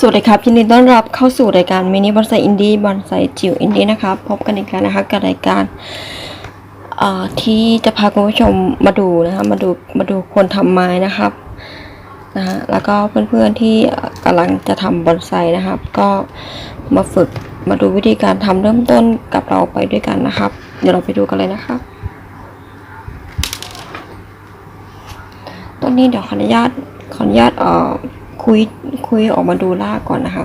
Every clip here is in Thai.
สวัสดีครับยินดีต้อนรับเข้าสู่รายการมินิบอนไซอินดี้บอนไซจิ๋วอินดี้นะครับพบกันอีกแล้วนะคะกับรายการที่จะพาคุณผู้ชมมาดูนะคะมาดูมาดูคนทำไม้นะครับนะฮะแล้วก็เพื่อนๆที่กำลังจะทำบอนไซนะครับ ก็มาฝึกมาดูวิธีการทำเริ่มต้นกับเราไปด้วยกันนะครับ เดี๋ยวเราไปดูกันเลยนะครับต้นนี้เดี๋ยวขออนุญาตขออนุญาตเอ่อ คุยคุยออกมาดูรากก่อนนะครั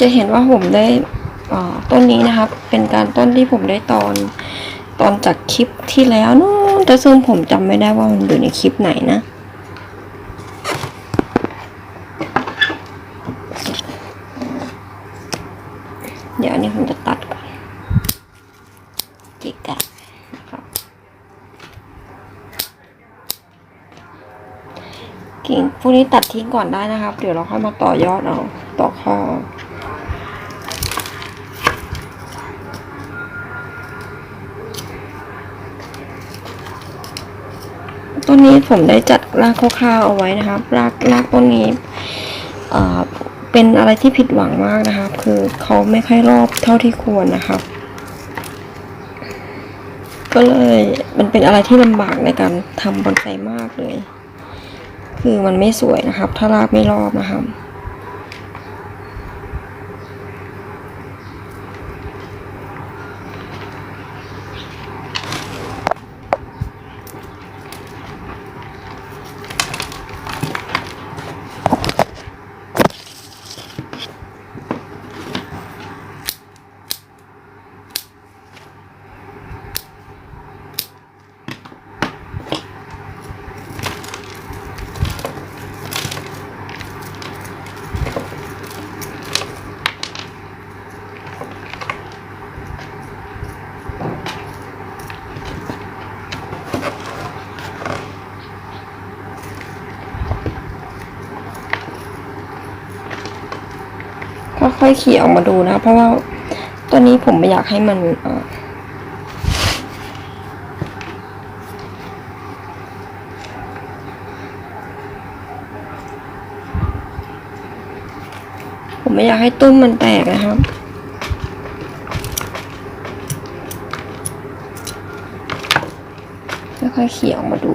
จะเห็นว่าผมได้ต้นนี้นะครับ เป็นการต้นที่ผมได้ตอนตอนจากคลิปที่แล้วนู้นแต่ซึ่งผมจำไม่ได้ว่ามันอยู่ในคลิปไหนนะ เดี๋ยวนี้ผมจะตัดก่อนกิกะนะครับกิ่งพวกนี้ตัดทิ้งก่อนได้นะครับ เดี๋ยวเราค่อยมาต่อยอดเอาต่อข้อ ต้นนี้ผมได้จัดรากคร่าวๆเอาไว้นะครับรากรากต้นนี้เอ่อเป็นอะไรที่ผิดหวังมากนะครับ คือเขาไม่ค่อยรอบเท่าที่ควรนะครับ ก็เลยมันเป็นอะไรที่ลำบากในการทำบอนไซมากเลย คือมันไม่สวยนะครับ ถ้ารากไม่รอบนะครับ ค่อยๆเขี่ยออกมาดูนะ เพราะว่าตัวนี้ผมไม่อยากให้มันผมไม่อยากให้ตุ้มมันแตกนะครับค่อยๆเขี่ยออกมาดู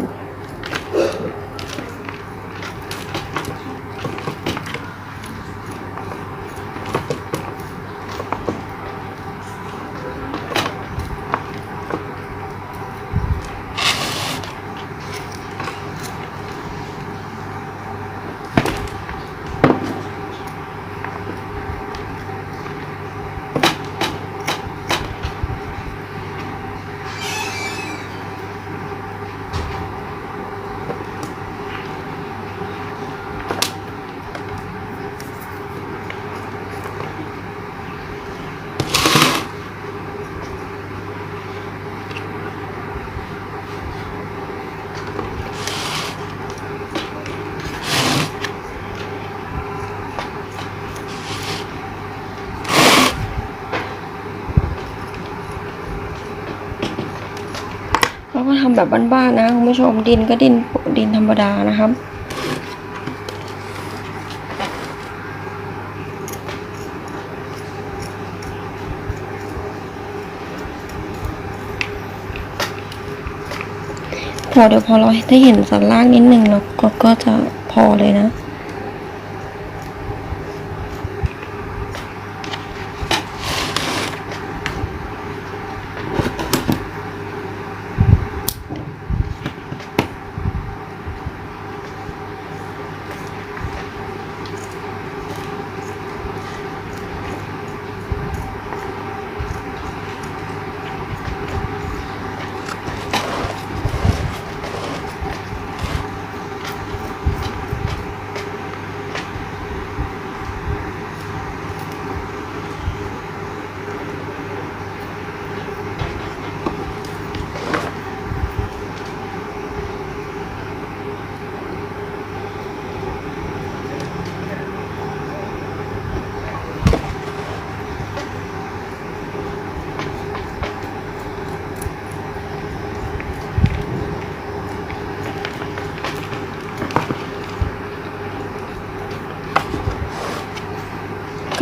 แบบบ้านๆนะคุณผู้ชมดินก็ดินดินธรรมดานะครับ พอเดี๋ยวพอเราได้เห็นสันล่างนิดนึงเราก็ก็จะพอเลยนะ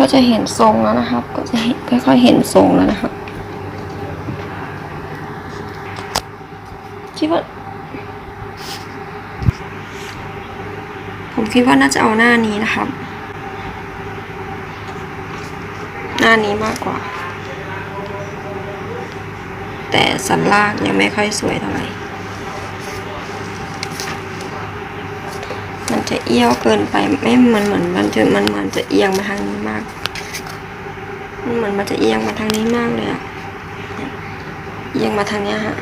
ก็จะเห็นทรงแล้วนะครับ ก็จะเห็นค่อยๆเห็นทรงแล้วนะครับคิดว่า ผมคิดว่าน่าจะเอาหน้านี้นะครับ หน้านี้มากกว่า แต่สันล่างยังไม่ค่อยสวยเท่าไหร่ มัน จะเอี้ยวเกินไปไม่มือนเหมือนมันจะมันเหมือนจะเอียงมาทางนี้มากมันเหมือนมันจะเอียงมาทางนี้มากเลยอะเนี่ยเอียงมาทางเนี้ยฮะ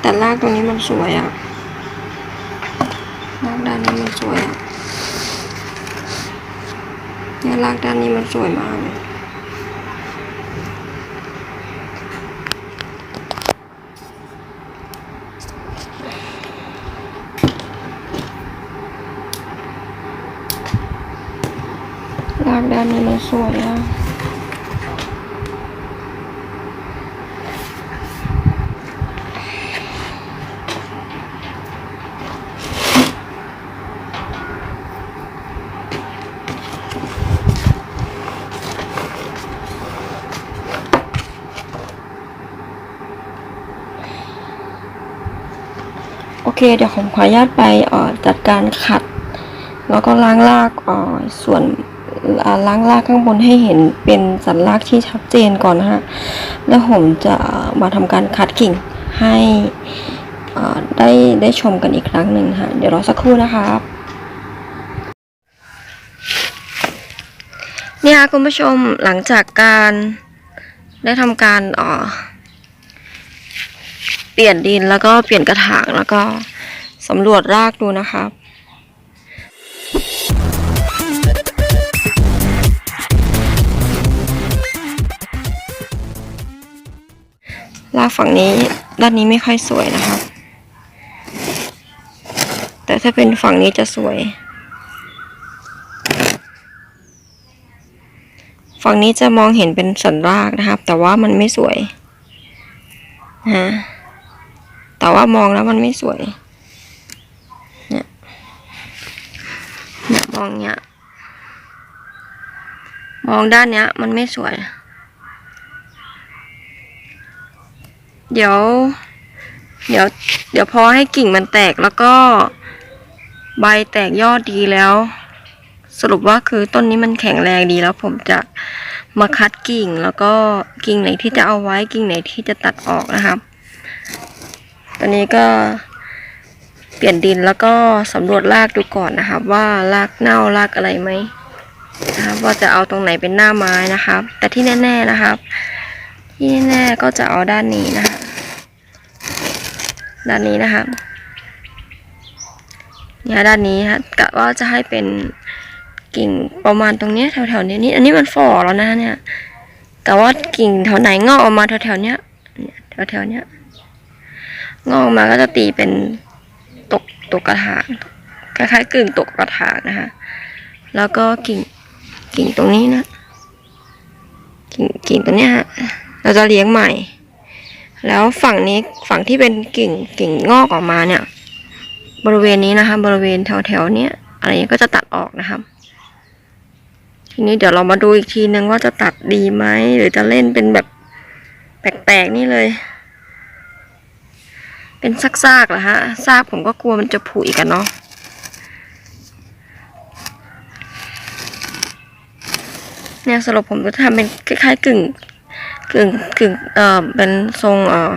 แต่ลากตรงนี้มันสวยอะลากด้านนี้มันสวยอะเนี่ยลากด้านนี้มันสวยมากเลย ลากด้านนี้มันสวยอะโอเค เดี๋ยวผมขออนุญาตไปออจัดการขัด แล้วก็ล้างรากออส่วน ล้างรากข้างบนให้เห็นเป็นสันรากที่ชัดเจนก่อนนะฮะ แล้วผมจะมาทำการคัดกิ่งให้ได้ได้ชมกันอีกครั้งหนึ่งฮะเดี๋ยวรอสักครู่นะครับเนี่ยคุณผู้ชมหลังจากการได้ทำการเอ่อเปลี่ยนดินแล้วก็เปลี่ยนกระถางแล้วก็สำรวจรากดูนะครับ รากฝั่งนี้ด้านนี้ไม่ค่อยสวยนะครับแต่ถ้าเป็นฝั่งนี้จะสวย ฝั่งนี้จะมองเห็นเป็นสันรากนะครับ แต่ว่ามันไม่สวยนะแต่ว่ามองแล้วมันไม่สวย เนี่ยเนี่ยมองเนี้ยมองด้านเนี้ย มันไม่สวย ดี๋ยว เดี๋ยว เดี๋ยวพอให้กิ่งมันแตกแล้วก็ ใบแตกยอดดีแล้ว สรุปว่าคือต้นนี้มันแข็งแรงดีแล้วผมจะมาคัดกิ่งแล้วก็กิ่งไหนที่จะเอาไว้กิ่งไหนที่จะตัดออกนะครับ ตอนนี้ก็เปลี่ยนดินแล้วก็สำรวจรากดูก่อนนะครับ ว่ารากเน่ารากอะไรไหมนะครับว่าจะเอาตรงไหนเป็นหน้าไม้นะครับ แต่ที่แน่ ๆนะครับ ที่แน่ๆก็จะเอาด้านนี้นะคะ ด้านนี้นะครับเนี่ยด้านนี้ฮะกะว่าจะให้เป็นกิ่งประมาณตรงเนี้ยแถวๆนี้นี่อันนี้มันฝ่อแล้วนะเนี่ยกะว่ากิ่งแถวไหนงอกออกมาแถวๆเนี้ยเนี่ยแถวๆเนี้ยงอกออกมาก็จะตีเป็นตกตกกระถางคล้ายๆกึ่งตกกระถางนะคะ แล้วก็กิ่งกิ่งตรงนี้นะ กิ่งกิ่งตรงเนี้ยฮะเราจะเลี้ยงใหม่ แล้วฝั่งนี้ฝั่งที่เป็นกิ่งกิ่งงอกออกมาเนี่ย บริเวณนี้นะคะ บริเวณแถวแถวๆเนี้ยอะไรเงี้ยก็จะตัดออกนะครับทีนี้เดี๋ยวเรามาดูอีกทีนึงว่าจะตัดดีไหมหรือจะเล่นเป็นแบบแปลกๆนี่เลย เป็นซากๆเหรอฮะซากผมก็กลัวมันจะผุอีกกันเนาะเนี่ยสรุปผมจะทำเป็นคล้ายๆกึ่ง กึ่งกึ่งเอ่อเป็นทรงเอ่อ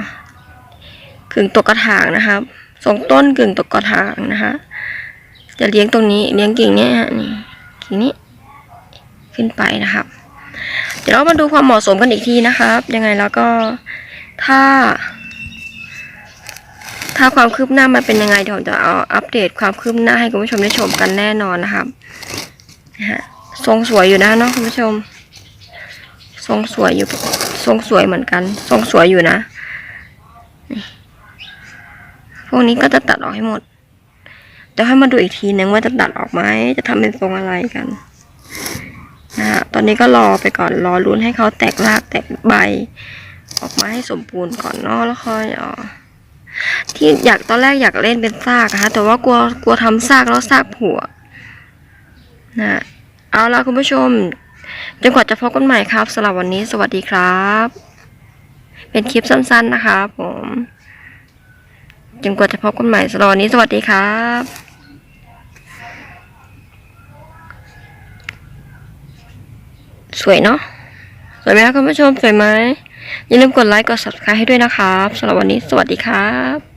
กึ่งตกกระถางนะครับ ทรงต้นกึ่งตกกระถางนะคะ จะเลี้ยงตรงนี้เลี้ยงกิ่งเนี้ยนี่กิ่งนี้ขึ้นไปนะครับ เดี๋ยวเรามาดูความเหมาะสมกันอีกทีนะครับ ยังไงแล้วก็ถ้า ถ้าความคืบหน้ามันเป็นยังไงเดี๋ยวผมจะเอาอัปเดตความคืบหน้าให้คุณผู้ชมได้ชมกันแน่นอนนะครับนะฮะทรงสวยอยู่นะเนาะคุณผู้ชม ทรงสวยอยู่ ทรงสวยเหมือนกัน ทรงสวยอยู่นะพวกนี้ก็จะตัดออกให้หมดเดี๋ยวให้มาดูอีกทีนึงว่าจะตัดออกไหมจะทำเป็นทรงอะไรกันนะฮะตอนนี้ก็รอไปก่อนรอรุ้นให้เขาแตกรากแตกใบ ออกมาให้สมบูรณ์ก่อนเนาะแล้วค่อยอ๋อที่อยากตอนแรกอยากเล่นเป็นซากนะคะแต่ว่ากลัวกลัวทำซากแล้วซากผัวนะเอาละคุณผู้ชม จนกว่าจะพบกันใหม่ครับสำหรับวันนี้สวัสดีครับ เป็นคลิปสั้น ๆนะครับผมจนกว่าจะพบกันใหม่สำหรับวันนี้สวัสดีครับสวยเนาะ สวยไหมครับคุณผู้ชม สวยไหม อย่าลืมกดไลค์ กด subscribe ให้ด้วยนะครับสำหรับวันนี้ สวัสดีครับ